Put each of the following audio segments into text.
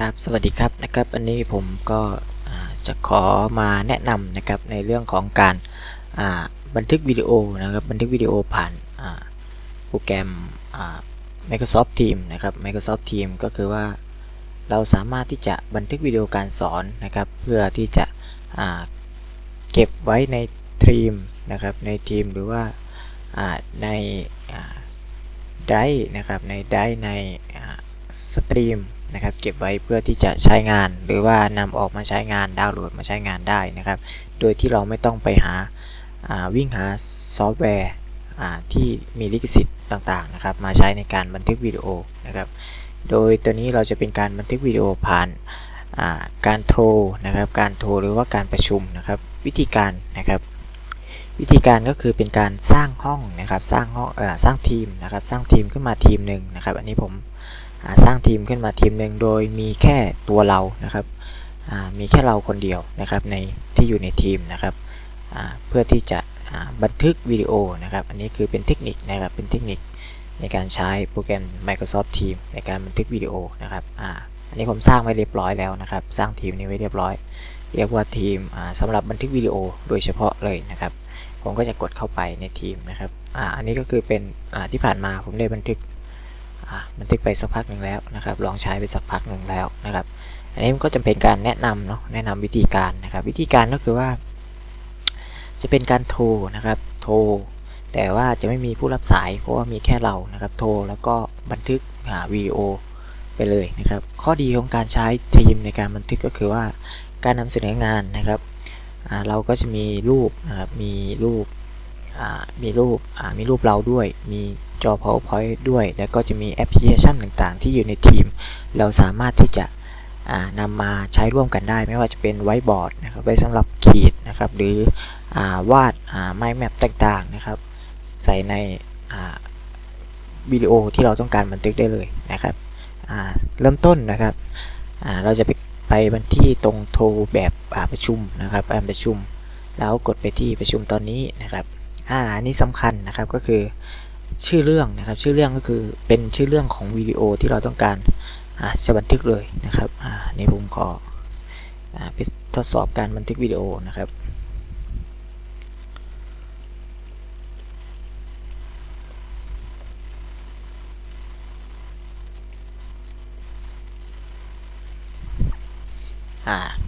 ครับ สวัสดีครับนะครับ อันนี้ผมก็จะขอมาแนะนำนะครับในเรื่องของการบันทึกวิดีโอนะครับ บันทึกวิดีโอผ่านโปรแกรม Microsoft Teams นะครับ Microsoft Teams ก็คือว่าเราสามารถที่จะบันทึกวิดีโอการสอนนะครับ เพื่อที่จะเก็บไว้ในทีมนะครับในทีมหรือว่าในไดร์นะครับในไดร์ในสตรีม นะครับเก็บไว้เพื่อที่จะใช้งาน หรือว่านำออกมาใช้งานดาวน์โหลดมาใช้งานได้นะครับ โดยที่เราไม่ต้องไปหาอ่าวิ่งหาซอฟต์แวร์ที่มีลิขสิทธิ์ต่างๆนะครับมาใช้ในการบันทึกวิดีโอนะครับ โดยตัวนี้เราจะเป็นการบันทึกวิดีโอผ่านาการโทรนะครับ การโทรหรือว่าการประชุมนะครับ วิธีการนะครับ วิธีการก็คือเป็นการสร้างห้องนะครับ สร้างห้องอสร้างทีมนะครับ สร้างทีมขึ้นมาทีมหนึ่งนะครับ อันนี้ผม สร้างทีมขึ้นมาทีมหนึ่งโดยมีแค่ตัวเรานะครับมีแค่เราคนเดียวนะครับในที่อยู่ในทีมนะครับเพื่อที่จะบันทึกวิดีโอนะครับอันนี้คือเป็นเทคนิคนะครับเป็นเทคนิคในการใช้โปรแกรม Microsoft Teams ในการบันทึกวิดีโอนะครับออันนี้ผมสร้างไว้เรียบร้อยแล้วนะครับ สร้างทีมนี้ไว้เรียบร้อย เรียกว่าทีมอ่าสำหรับบันทึกวิดีโอโดยเฉพาะเลยนะครับ ผมก็จะกดเข้าไปในทีมนะครับออันนี้ก็คือเป็นที่ผ่านมาผมได้บันทึก บันทึกไปสักพักหนึ่งแล้วนะครับลองใช้ไปสักพักหนึ่งแล้วนะครับอันนี้มันก็จะเป็นการแนะนำเนาะแนะนำวิธีการนะครับ วิธีการก็คือว่า จะเป็นการโทรนะครับโทรแต่ว่าจะไม่มีผู้รับสายเพราะว่ามีแค่เรานะครับ โทรแล้วก็บันทึกอ่าวิดีโอไปเลยนะครับ ข้อดีของการใช้ทีมในการบันทึกก็คือว่าการนำเสนองานนะครับเราก็จะมีรูปนะครับมีรูปมีรูปมีรูปเราด้วย มี จอ powerpoint ด้วย แล้วก็จะมีแอปพลิเคชันต่างๆ ที่อยู่ในทีม เราสามารถที่จะนำมาใช้ร่วมกันได้ ไม่ว่าจะเป็นไวบอร์ดนะครับไว้สำหรับขีดนะครับ หรืออาวาดไมล์แมปต่างๆนะครับ ใส่ในวิดีโอที่เราต้องการบันทึกได้เลยนะครับเริ่มต้นนะครับเราจะไปไปบันที่ตรงโทรแบบประชุมนะครับประชุม แล้วกดไปที่ประชุมตอนนี้นะครับอ่าอันนี้สำคัญนะครับก็คือ ชื่อเรื่องนะครับ ชื่อเรื่องก็คือเป็นชื่อเรื่องของวิดีโอที่เราต้องการจะบันทึกเลยนะครับอ่านี่ผมขออ่าไปทดสอบการบันทึกวิดีโอนะครับ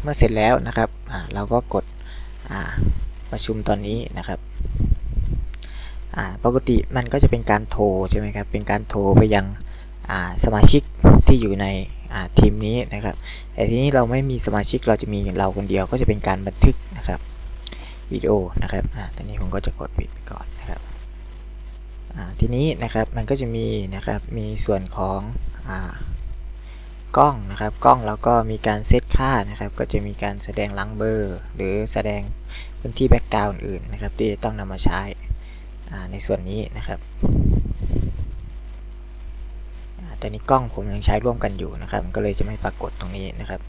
เมื่อเสร็จแล้วนะครับเราก็กดประชุมตอนนี้นะครับ ปกติมันก็จะเป็นการโทรใช่ไหมครับ เป็นการโทรไปยังสมาชิกที่อยู่ในทีมนี้นะครับ แต่ทีนี้เราไม่มีสมาชิกเราจะมีเราคนเดียวก็จะเป็นการบันทึกนะครับวิดีโอนะครับอ่าตอนนี้ผมก็จะกดปิดไปก่อนนะครับทีนี้นะครับมันก็จะมีนะครับมีส่วนของอกล้องนะครับกล้องแล้วก็มีการเซตค่านะครับ ก็จะมีการแสดงลังเบอร์ หรือแสดงพื้นที่แบ็กกราวด์อื่นนะครับ ที่ต้องนำมาใช้ ในส่วนนี้นะครับต่นี้กล้องผมยังใช้ร่วมกันอยู่นะครับ ก็เลยจะไม่ปรากฏตรงนี้นะครับ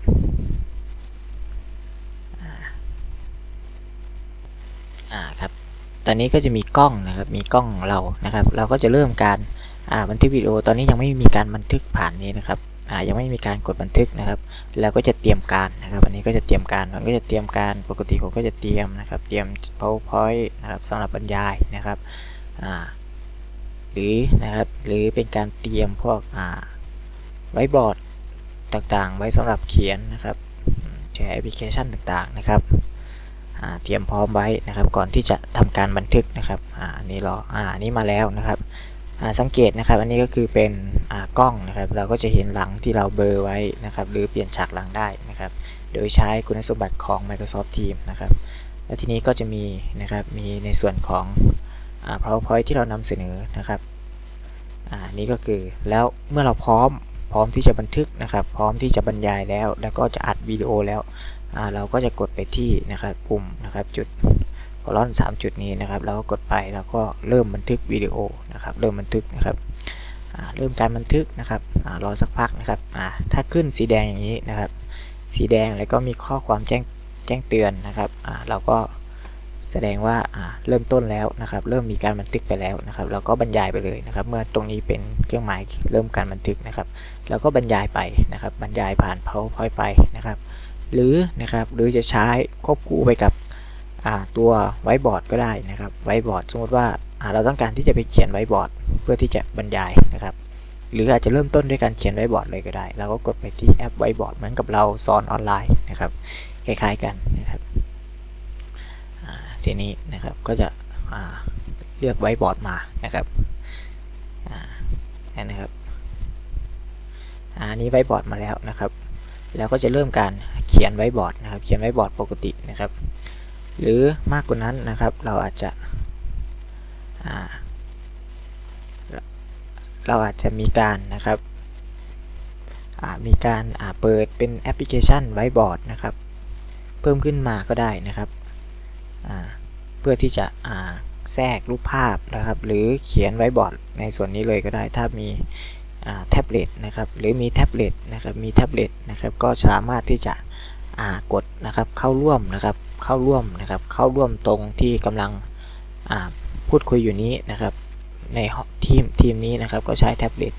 อ่าครับ ตอนนี้ก็จะมีกล้องนะครับ มีกล้องเรานะครับ เราก็จะเริ่มการบันทึกวิดีโอ ตอนนี้ยังไม่มีการบันทึกผ่านนี้นะครับ ยังไม่มีการกดบันทึกนะครับแล้วก็จะเตรียมการนะครับอันนี้ก็จะเตรียมการมันก็จะเตรียมการปกติผมก็จะเตรียมนะครับ เตรียม powerpoint นะครับสำหรับบรรยายนะครับอ่าหรือนะครับหรือเป็นการเตรียมพวกอ่าไว้บอร์ดต่างๆ ไว้สำหรับเขียนนะครับแชร์แอปพลิเคชันต่างๆนะครับเตรียมพร้อมไว้นะครับ ก่อนที่จะทำการบันทึกนะครับอ่านี่รออ่านี่มาแล้วนะครับ สังเกตนะครับ อันนี้ก็คือเป็นกล้องนะครับ เราก็จะเห็นหลังที่เราเบอร์ไว้นะครับ หรือเปลี่ยนฉากหลังได้นะครับ โดยใช้คุณสมบัติของ Microsoft Teams นะครับ และทีนี้ก็จะมีนะครับ มีในส่วนของ PowerPoint ที่เรานำเสนอนะครับอ่านี่ก็คือแล้วเมื่อเราพร้อมพร้อมที่จะบันทึกนะครับ พร้อมที่จะบรรยายแล้ว แล้วก็จะอัดวิดีโอแล้วเราก็จะกดไปที่นะครับปุ่มนะครับจุด อลอน3จุดนี้นะครับแล้วก็กดไปแล้วก็เริ่มบันทึกวิดีโอนะครับเริ่มบันทึกนะครับเริ่มการบันทึกนะครับอรอสักพักนะครับถ้าขึ้นสีแดงอย่างนี้นะครับ สีแดงแล้วก็มีข้อความแจ้งแจ้งเตือนนะครับเราก็แสดงว่าเริ่มต้นแล้วนะครับ เริ่มมีการบันทึกไปแล้วนะครับเราก็บรรยายไปเลยนะครับ เมื่อตรงนี้เป็นเครื่องหมายเริ่มการบันทึกนะครับเราก็บรรยายไปนะครับ บรรยายผ่าน powerpoint ไปนะครับ หรือนะครับหรือจะใช้ควบคู่ไปกับ ตัวไวบอร์ดก็ได้นะครับไวบอร์ดสมมติว่าเราต้องการที่จะไปเขียนไวบอร์ดเพื่อที่จะบรรยายนะครับ หรืออาจจะเริ่มต้นด้วยการเขียนไวบอร์ดเลยก็ได้ เราก็กดไปที่แอปไวบอร์ดเหมือนกับเราสอนออนไลน์นะครับคล้ายๆกันนะครับทีนี้นะครับก็จะเลือกไวบอร์ดมานะครับนะครับอันนี้ไวบอร์ดมาแล้วนะครับ แล้วก็จะเริ่มการเขียนไว้บอร์ดนะครับ เขียนไว้บอร์ดปกตินะครับ หรือมากกว่านั้นนะครับ เราอาจจะเราอาจจะมีการนะครับมีการาเปิดเป็นแอปพลิเคชันไว้บอร์ดนะครับ เพิ่มขึ้นมาก็ได้นะครับเพื่อที่จะแทรกรูปภาพนะครับ หรือเขียนไว้บอร์ดในส่วนนี้เลยก็ได้ ถ้ามีแท็บเล็ตนะครับ หรือมีแท็บเล็ตนะครับ มีแท็บเล็ตนะครับ ก็สามารถที่จะกดนะครับเข้าร่วมนะครับ เข้าร่วมนะครับ เข้าร่วมตรงที่กำลังพูดคุยอยู่นี้นะครับ ในทีมทีมนี้นะครับ ก็ใช้แท็บเล็ต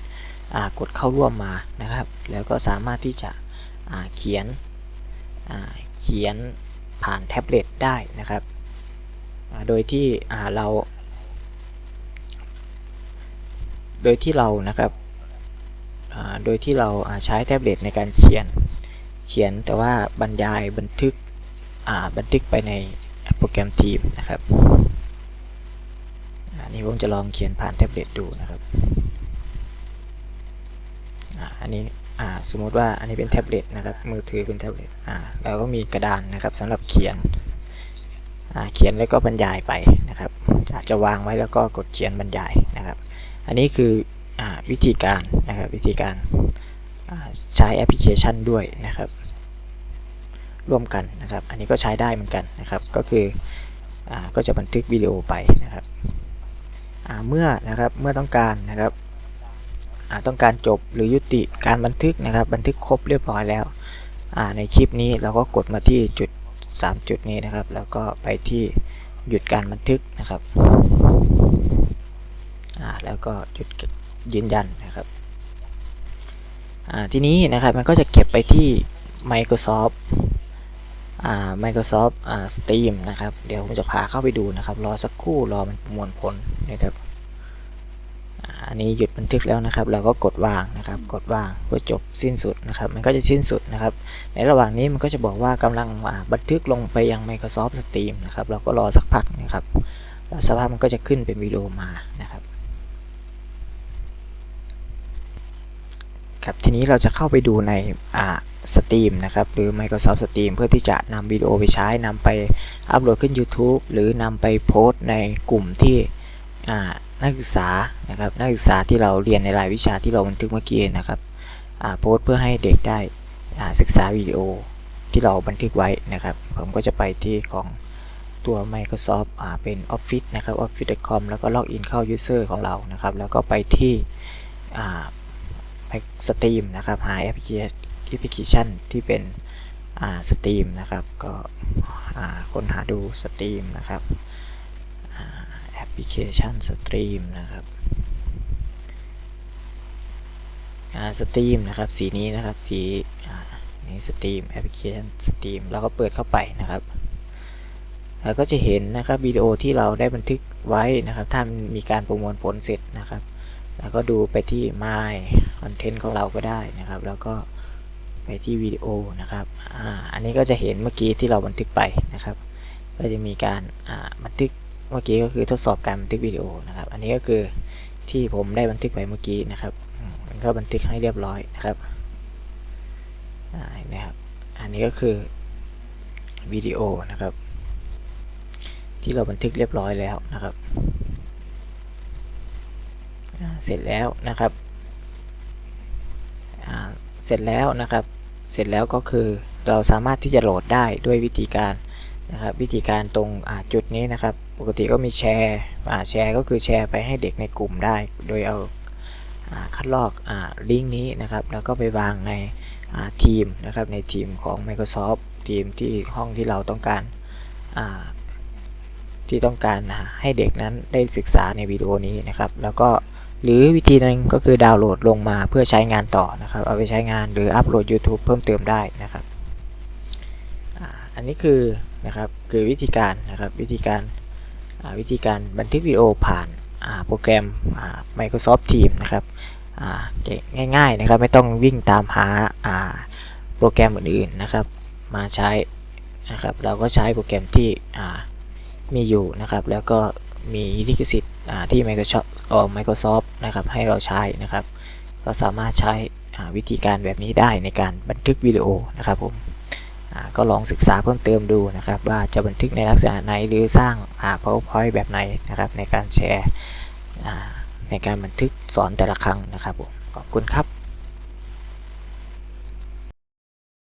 กดเข้าร่วมมานะครับ แล้วก็สามารถที่จะเขียนเขียนผ่านแท็บเล็ตได้นะครับ โดยที่เรา โดยที่เรานะครับโดยที่เราใช้แท็บเล็ตในการเขียน เขียนแต่ว่าบรรยายบันทึก บันทึกไปในโปรแกรมทีมนะครับอันนี้ผมจะลองเขียนผ่านแท็บเล็ตดูนะครับอันนี้สมมติว่าอันนี้เป็นแท็บเล็ตนะครับ มือถือเป็นแท็บเล็ตเราก็มีกระดานนะครับสำหรับเขียนเขียนแล้วก็บรรยายไปนะครับอาจจะวางไว้แล้วก็กดเขียนบรรยายนะครับ อันนี้คือวิธีการนะครับวิธีการใช้แอปพลิเคชันด้วยนะครับ ร่วมกันนะครับ อันนี้ก็ใช้ได้เหมือนกันนะครับ ก็คืออก็จะบันทึกวิดีโอไปนะครับเมื่อนะครับเมื่อต้องการนะครับต้องการจบหรือยุติการบันทึกนะครับ บันทึกครบเรียบร้อยแล้วในคลิปนี้เราก็กดมาที่จุด 3 จุดนี้นะครับ แล้วก็ไปที่หยุดการบันทึกนะครับแล้วก็จุดยืนยันนะครับทีนี้นะครับมันก็จะเก็บไปที่ Microsoft Microsoft Steam นะครับ เดี๋ยวผมจะพาเข้าไปดูนะครับ รอสักครู่รอมันประมวลผลนะครับ อันนี้หยุดบันทึกแล้วนะครับ เราก็กดวางนะครับ กดวางเพื่อจบสิ้นสุดนะครับ มันก็จะสิ้นสุดนะครับ ในระหว่างนี้มันก็จะบอกว่ากำลังบันทึกลงไปยัง Microsoft Steam นะครับ เราก็รอสักพักนะครับ แล้วสภาพมันก็จะขึ้นเป็นวิดีโอมา นะครับครับ ทีนี้เราจะเข้าไปดูในอ่าสตรีมนะครับ หรือ Microsoft Stream เพื่อที่จะนำวิดีโอไปใช้นำไปอัปโหลดขึ้น YouTube หรือนำไปโพสต์ในกลุ่มที่นักศึกษานะครับนักศึกษาที่เราเรียนในรายวิชาที่เราบันทึกเมื่อกี้นะครับโพสต์เพื่อให้เด็กได้ศึกษาวิดีโอที่เราบันทึกไว้นะครับ ผมก็จะไปที่ของตัว Microsoft เป็น Office นะครับ office.com แล้วก็ล็อกอินเข้า user ของเรานะครับ แล้วก็ไปที่ สตรีมนะครับ หาแอปพลิเคชันที่เป็นสตรีมนะครับ ก็ค้นหาดูสตรีมนะครับแอปพลิเคชันสตรีมนะครับสตรีมนะครับ สีนี้นะครับ สีนี้สตรีมแอปพลิเคชันสตรีมแล้วก็เปิดเข้าไปนะครับแล้วก็จะเห็นนะครับวิดีโอที่เราได้บันทึกไว้นะครับ ถ้ามีการประมวลผลเสร็จนะครับ แล้วก็ดูไปที่ My Content ของเราก็ได้นะครับ แล้วก็ไปที่วิดีโอนะครับอ่าอันนี้ก็จะเห็นเมื่อกี้ที่เราบันทึกไปนะครับ ก็จะมีการอ่าบันทึกเมื่อกี้ก็คือทดสอบการบันทึกวิดีโอนะครับ อันนี้ก็คือที่ผมได้บันทึกไปเมื่อกี้นะครับมันก็บันทึกให้เรียบร้อยนะครับนะครับ อันนี้ก็คือวิดีโอนะครับ ที่เราบันทึกเรียบร้อยแล้วนะครับ เสร็จแล้วนะครับเสร็จแล้วนะครับ เสร็จแล้วก็คือเราสามารถที่จะโหลดได้ด้วยวิธีการนะครับ วิธีการตรงจุดนี้นะครับ ปกติก็มีแชร์แชร์ก็คือแชร์ไปให้เด็กในกลุ่มได้ โดยเอาคัดลอกลิงก์นี้นะครับ แล้วก็ไปวางในทีมนะครับ ในทีมของ Microsoft ทีมที่ห้องที่เราต้องการที่ต้องการให้เด็กนั้นได้ศึกษาในวิดีโอนี้นะครับ แล้วก็ หรือวิธีหนึงก็คือดาวน์โหลดลงมาเพื่อใช้งานต่อนะครับ เอาไปใช้งานหรืออัปโหลด YouTube เพิ่มเติมได้นะครับ อันนี้คือนะครับคือวิธีการนะครับวิธีการวิธีการบันทึกวิดีโอผ่านาโปรแกรม Microsoft Teams นะครับง่ายๆนะครับไม่ต้องวิ่งตามหาาโปรแกรมอื่นๆนะครับ มาใช้นะครับเราก็ใช้โปรแกรมที่มีอยู่นะครับ แล้วก็มีลิขสิทธิ์ที่ Microsoft อ่อ Microsoft นะครับให้เราใช้นะครับก็สามารถใช้วิธีการแบบนี้ได้ในการบันทึกวิดีโอนะครับผมก็ลองศึกษาเพิ่มเติมดูนะครับ ว่าจะบันทึกในลักษณะไหนหรือสร้าง PowerPoint แบบไหนนะครับในการแชร์อ่ในการบันทึกสอนแต่ละครั้งนะครับผมขอบคุณครับ